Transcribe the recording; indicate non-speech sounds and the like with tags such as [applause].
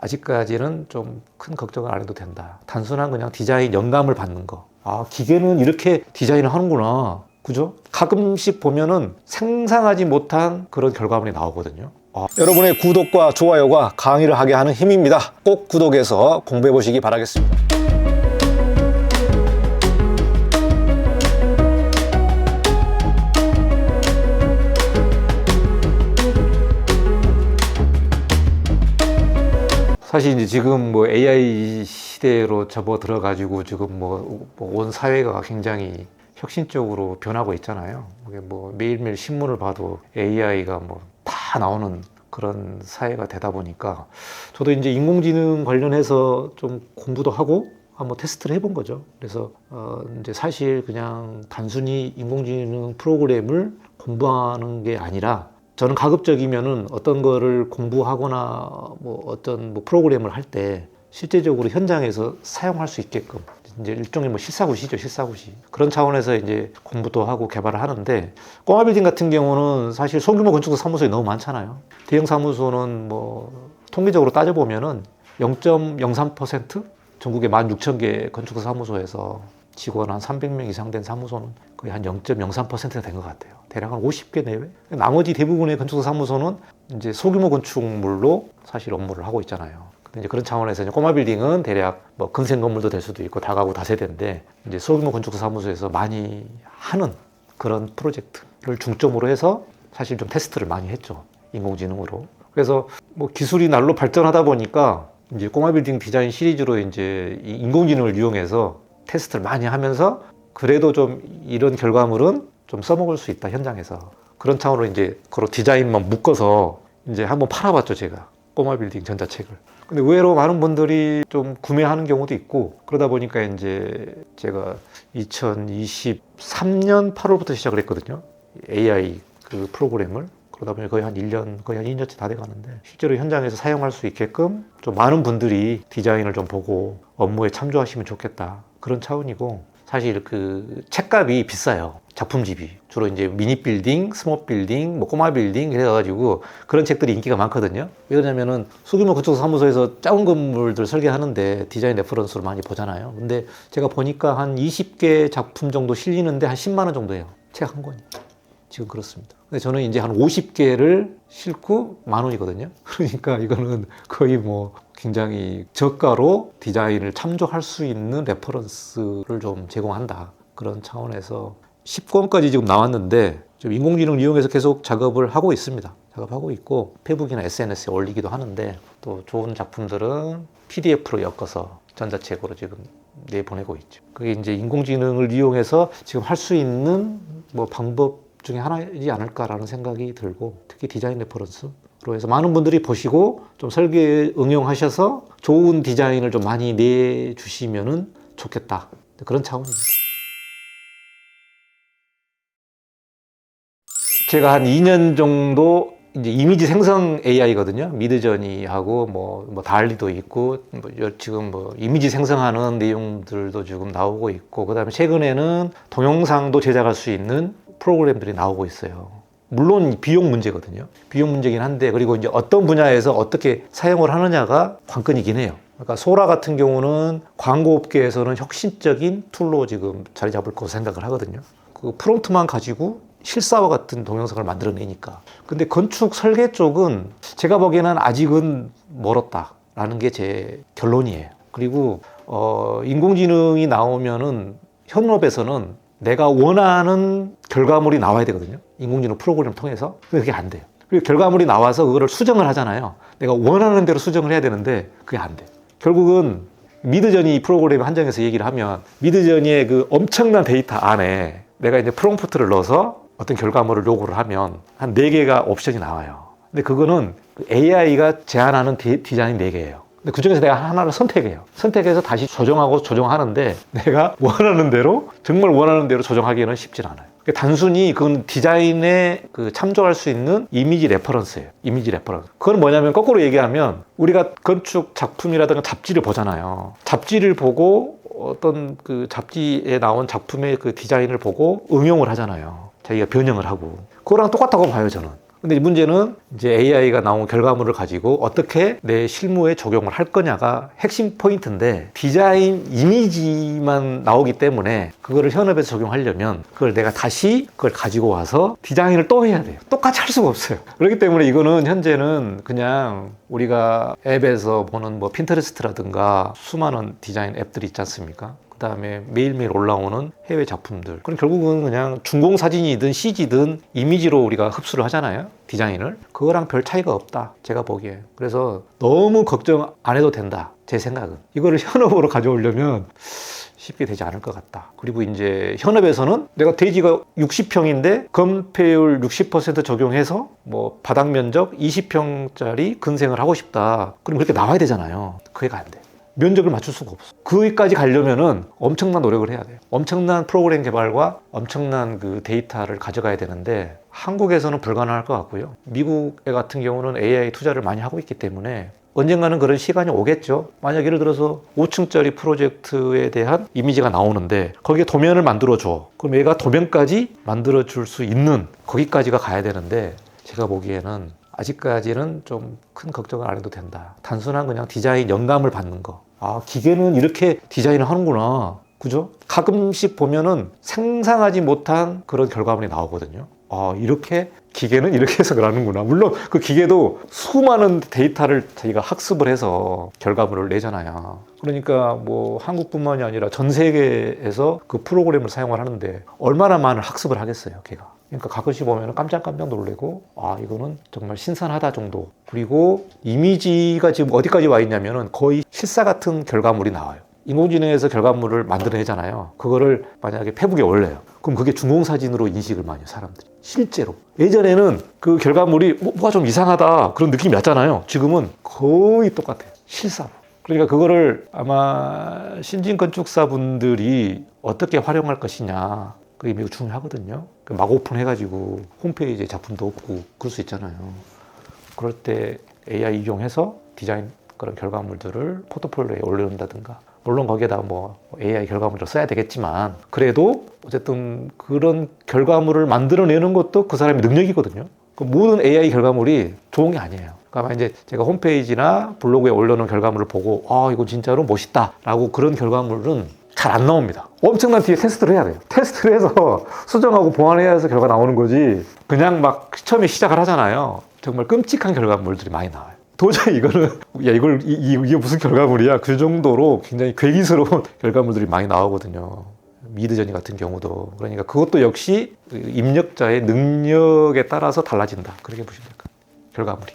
아직까지는 좀 큰 걱정을 안 해도 된다. 단순한 그냥 디자인 영감을 받는 거. 아, 기계는 이렇게 디자인을 하는구나. 그죠? 가끔씩 보면은 상상하지 못한 그런 결과물이 나오거든요. 아, 여러분의 구독과 좋아요가 강의를 하게 하는 힘입니다. 꼭 구독해서 공부해 보시기 바라겠습니다. 사실 이제 지금 뭐 AI 시대로 접어 들어 가지고 지금 뭐 온 사회가 굉장히 혁신적으로 변하고 있잖아요. 뭐 매일매일 신문을 봐도 AI가 뭐 다 나오는 그런 사회가 되다 보니까 저도 이제 인공지능 관련해서 좀 공부도 하고 한번 테스트를 해본 거죠. 그래서 어 이제 사실 그냥 단순히 인공지능 프로그램을 공부하는 게 아니라 저는 가급적이면은 어떤 거를 공부하거나 뭐 어떤 뭐 프로그램을 할 때 실제적으로 현장에서 사용할 수 있게끔 이제 일종의 뭐 실사구시죠 실사구시. 그런 차원에서 이제 공부도 하고 개발을 하는데 꼬마 빌딩 같은 경우는 사실 소규모 건축사 사무소에 너무 많잖아요. 대형 사무소는 뭐 통계적으로 따져보면은 0.03% 전국에 16,000개 건축사 사무소에서 직원 한 300명 이상 된 사무소는 거의 한 0.03%가 된 것 같아요. 대략 한 50개 내외. 나머지 대부분의 건축사 사무소는 이제 소규모 건축물로 사실 업무를 하고 있잖아요. 근데 이제 그런 차원에서 이제 꼬마 빌딩은 대략 뭐 금생 건물도 될 수도 있고 다가구 다세대인데 이제 소규모 건축사 사무소에서 많이 하는 그런 프로젝트를 중점으로 해서 사실 좀 테스트를 많이 했죠. 인공지능으로. 그래서 뭐 기술이 날로 발전하다 보니까 이제 꼬마 빌딩 디자인 시리즈로 이제 이 인공지능을 이용해서 테스트를 많이 하면서 그래도 좀 이런 결과물은 좀 써먹을 수 있다 현장에서. 그런 차원으로 이제 그런 디자인만 묶어서 이제 한번 팔아봤죠 제가. 꼬마 빌딩 전자책을. 근데 의외로 많은 분들이 좀 구매하는 경우도 있고 그러다 보니까 이제 제가 2023년 8월부터 시작을 했거든요. AI 그 프로그램을. 그러다 보니 거의 한 1년, 거의 한 2년째 다 돼가는데 실제로 현장에서 사용할 수 있게끔 좀 많은 분들이 디자인을 좀 보고 업무에 참조하시면 좋겠다. 그런 차원이고 사실 그 책값이 비싸요. 작품집이. 주로 이제 미니 빌딩, 스몰 빌딩, 뭐 꼬마 빌딩 이래가지고 그런 책들이 인기가 많거든요. 왜 그러냐면은 소규모 건축 사무소에서 작은 건물들 설계하는데 디자인 레퍼런스로 많이 보잖아요. 근데 제가 보니까 한 20개 작품 정도 실리는데 한 10만 원 정도 해요. 책 한 권이. 지금 그렇습니다. 근데 저는 이제 한 50개를 싣고 만 원이거든요. [laughs] 그러니까 이거는 거의 뭐 굉장히 저가로 디자인을 참조할 수 있는 레퍼런스를 좀 제공한다. 그런 차원에서 10권까지 지금 나왔는데 좀 인공지능 이용해서 계속 작업을 하고 있습니다. 작업하고 있고 페북이나 SNS에 올리기도 하는데 또 좋은 작품들은 PDF로 엮어서 전자책으로 지금 내보내고 있죠. 그게 이제 인공지능을 이용해서 지금 할 수 있는 뭐 방법 중에 하나이지 않을까라는 생각이 들고 특히 디자인 레퍼런스 로 해서 많은 분들이 보시고 좀 설계에 응용하셔서 좋은 디자인을 좀 많이 내주시면은 좋겠다 그런 차원입니다. 제가 한 2년 정도 이제 이미지 생성 AI거든요. 미드저니하고 뭐, 뭐 달리도 있고 뭐 여- 지금 뭐 이미지 생성하는 내용들도 지금 나오고 있고 그다음에 최근에는 동영상도 제작할 수 있는 프로그램들이 나오고 있어요. 물론 비용 문제거든요. 비용 문제긴 한데 그리고 이제 어떤 분야에서 어떻게 사용을 하느냐가 관건이긴 해요. 그러니까 소라 같은 경우는 광고 업계에서는 혁신적인 툴로 지금 자리 잡을 거로 생각을 하거든요. 그 프롬프트만 가지고 실사와 같은 동영상을 만들어내니까. 근데 건축 설계 쪽은 제가 보기에는 아직은 멀었다라는 게 제 결론이에요. 그리고 어, 인공지능이 나오면은 현업에서는 내가 원하는 결과물이 나와야 되거든요. 인공지능 프로그램을 통해서. 근데 그게 안 돼요. 그리고 결과물이 나와서 그거를 수정을 하잖아요. 내가 원하는 대로 수정을 해야 되는데 그게 안 돼. 결국은 미드저니 프로그램 한정에서 얘기를 하면 미드저니의 그 엄청난 데이터 안에 내가 이제 프롬프트를 넣어서 어떤 결과물을 요구를 하면 한 네개가 옵션이 나와요. 근데 그거는 AI가 제안하는 디, 디자인 네개예요 근데 그 중에서 내가 하나를 선택해요. 선택해서 다시 조정하고 조정하는데 내가 원하는 대로, 정말 원하는 대로 조정하기는 쉽진 않아요. 그러니까 단순히 그건 디자인에 그 참조할 수 있는 이미지 레퍼런스예요. 이미지 레퍼런스. 그건 뭐냐면 거꾸로 얘기하면 우리가 건축 작품이라든가 잡지를 보잖아요. 잡지를 보고 어떤 그 잡지에 나온 작품의 그 디자인을 보고 응용을 하잖아요. 자기가 변형을 하고. 그거랑 똑같다고 봐요, 저는. 근데 이 문제는 이제 AI가 나온 결과물을 가지고 어떻게 내 실무에 적용을 할 거냐가 핵심 포인트인데 디자인 이미지만 나오기 때문에 그거를 현업에서 적용하려면 그걸 내가 다시 그걸 가지고 와서 디자인을 또 해야 돼요. 똑같이 할 수가 없어요. 그렇기 때문에 이거는 현재는 그냥 우리가 앱에서 보는 뭐 핀터레스트라든가 수많은 디자인 앱들이 있지 않습니까? 그 다음에 매일매일 올라오는 해외 작품들. 그럼 결국은 그냥 중공 사진이든 CG든 이미지로 우리가 흡수를 하잖아요. 디자인을. 그거랑 별 차이가 없다. 제가 보기에. 그래서 너무 걱정 안 해도 된다. 제 생각은. 이거를 [laughs] 현업으로 가져오려면 쉽게 되지 않을 것 같다. 그리고 이제 현업에서는 내가 대지가 60평인데 건폐율 60% 적용해서 뭐 바닥 면적 20평짜리 근생을 하고 싶다. 그럼 그렇게 나와야 되잖아요. 그게가 안 돼. 면적을 맞출 수가 없어. 거기까지 가려면은 엄청난 노력을 해야 돼요. 엄청난 프로그램 개발과 엄청난 그 데이터를 가져가야 되는데 한국에서는 불가능할 것 같고요. 미국 같은 경우는 AI 투자를 많이 하고 있기 때문에 언젠가는 그런 시간이 오겠죠. 만약 예를 들어서 5층짜리 프로젝트에 대한 이미지가 나오는데 거기에 도면을 만들어 줘. 그럼 얘가 도면까지 만들어 줄 수 있는 거기까지가 가야 되는데 제가 보기에는 아직까지는 좀 큰 걱정을 안 해도 된다. 단순한 그냥 디자인 영감을 받는 거. 아, 기계는 이렇게 디자인을 하는구나. 그죠? 가끔씩 보면은 상상하지 못한 그런 결과물이 나오거든요. 아, 이렇게 기계는 이렇게 해서 그러는구나. 물론 그 기계도 수많은 데이터를 자기가 학습을 해서 결과물을 내잖아요. 그러니까 뭐 한국뿐만이 아니라 전 세계에서 그 프로그램을 사용을 하는데 얼마나 많은 학습을 하겠어요, 걔가. 그러니까 가끔씩 보면 깜짝깜짝 놀래고 아 이거는 정말 신선하다 정도 그리고 이미지가 지금 어디까지 와 있냐면은 거의 실사 같은 결과물이 나와요 인공지능에서 결과물을 만들어내잖아요. 그거를 만약에 페북에 올려요. 그럼 그게 중공사진으로 인식을 많이 해요 사람들이. 실제로. 예전에는 그 결과물이 뭐, 뭐가 좀 이상하다 그런 느낌이 났잖아요. 지금은 거의 똑같아요 실사로. 그러니까 그거를 아마 신진 건축사 분들이 어떻게 활용할 것이냐 그게 매우 중요하거든요. 그막 오픈해가지고 홈페이지에 작품도 없고 그럴 수 있잖아요. 그럴 때 AI 이용해서 디자인 그런 결과물들을 포트폴리오에 올려놓는다든가 물론 거기에다 뭐 AI 결과물을 써야 되겠지만 그래도 어쨌든 그런 결과물을 만들어내는 것도 그 사람의 능력이거든요. 그 모든 AI 결과물이 좋은 게 아니에요. 그러니까 이제 제가 홈페이지나 블로그에 올려놓은 결과물을 보고 아 이거 진짜로 멋있다라고 그런 결과물은 잘 안 나옵니다. 엄청난 뒤에 테스트를 해야 돼요. 테스트를 해서 [laughs] 수정하고 보완해야 해서 결과 나오는 거지. 그냥 막 처음에 시작을 하잖아요. 정말 끔찍한 결과물들이 많이 나와요. 도저히 이거는 야 이걸 이, 이- 이게 무슨 결과물이야 그 정도로 굉장히 괴기스러운 [laughs] 결과물들이 많이 나오거든요. 미드저니 같은 경우도 그러니까 그것도 역시 그 입력자의 능력에 따라서 달라진다 그렇게 보시면 될 것 같아요. 결과물이.